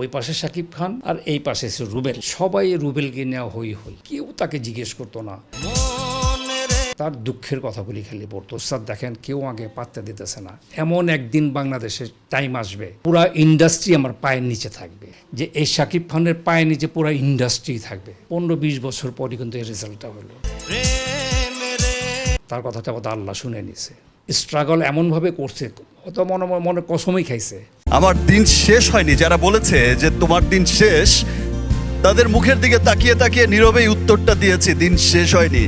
ওই পাশে শাকিব খান আর এই পাশে রুবেল। সবাই রুবেলকে নেওয়া হই হই। কেউ তাকে জিজ্ঞেস করতো না। তার দুঃখের কথাগুলি খালি পড়তো স্যার, দেখেন, কেউ আগে পাত্তা দিতেছে না। এমন একদিন বাংলাদেশে টাইম আসবে, পুরা ইন্ডাস্ট্রি আমার পায়ের নিচে থাকবে। যে এই শাকিব খানের পায়ের নিচে পুরা ইন্ডাস্ট্রি থাকবে। পনেরো বিশ বছর পরই কিন্তু এই রেজাল্টটা হলো। তার কথাটা আল্লাহ শুনে নিছে। স্ট্রাগল এমনভাবে করছে অত মনে মনে কসমই খাইছে। আমার দিন শেষ হয়নি। যারা বলেছে যে তোমার দিন শেষ, তাদের মুখের দিকে তাকিয়ে তাকিয়ে নীরবেই উত্তরটা দিয়েছি, দিন শেষ হয়নি।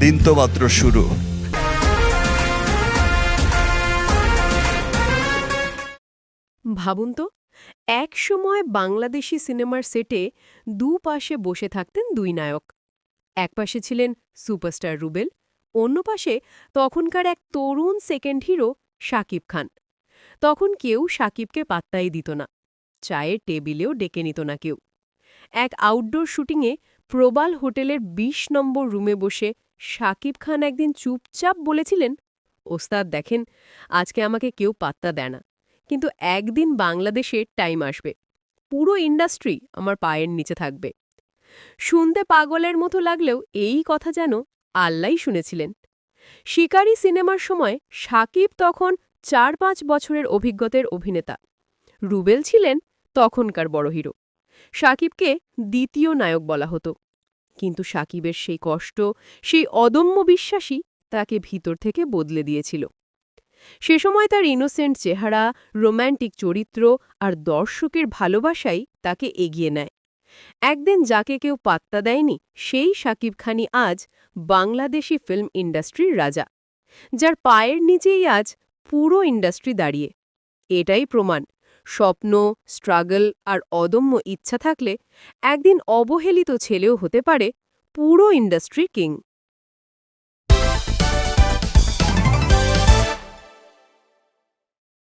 দিন তো মাত্র শুরু। ভাবুন তো, এক সময় বাংলাদেশি সিনেমার সেটে দুপাশে বসে থাকতেন দুই নায়ক। এক পাশে ছিলেন সুপারস্টার রুবেল, অন্য পাশে তখনকার এক তরুণ সেকেন্ড হিরো শাকিব খান। তখন কেউ শাকিবকে পাত্তাই দিত না। চায়ের টেবিলেও ডেকে নিত না কেউ। এক আউটডোর শুটিংয়ে প্রবাল হোটেলের ২০ নম্বর রুমে বসে শাকিব খান একদিন চুপচাপ বলেছিলেন, ওস্তাদ, দেখেন, আজকে আমাকে কেউ পাত্তা দেয় না। কিন্তু একদিন বাংলাদেশে টাইম আসবে। পুরো ইন্ডাস্ট্রি আমার পায়ের নিচে থাকবে। শুনতে পাগলের মতো লাগলেও এই কথা যেন আল্লাই শুনেছিলেন। শিকারী সিনেমার সময় সাকিব তখন চার পাঁচ বছরের অভিজ্ঞতার অভিনেতা। রুবেল ছিলেন তখনকার বড় হিরো। সাকিবকে দ্বিতীয় নায়ক বলা হতো। কিন্তু সাকিবের সেই কষ্ট, সেই অদম্য বিশ্বাসী তাকে ভিতর থেকে বদলে দিয়েছিল। সে সময় তার ইনোসেন্ট চেহারা রোম্যান্টিক চরিত্র আর দর্শকের ভালোবাসাই তাকে এগিয়ে নেয়। একদিন যাকে কেউ পাত্তা দেয়নি, সেই সাকিব খানি আজ বাংলাদেশি ফিল্ম ইন্ডাস্ট্রির রাজা। যার পায়ের নিচেই আজ পুরো ইন্ডাস্ট্রি দাঁড়িয়ে। এটাই প্রমাণ। স্বপ্ন স্ট্রাগল আর অদম্য ইচ্ছা থাকলে একদিন অবহেলিত ছেলেও হতে পারে পুরো ইন্ডাস্ট্রি কিং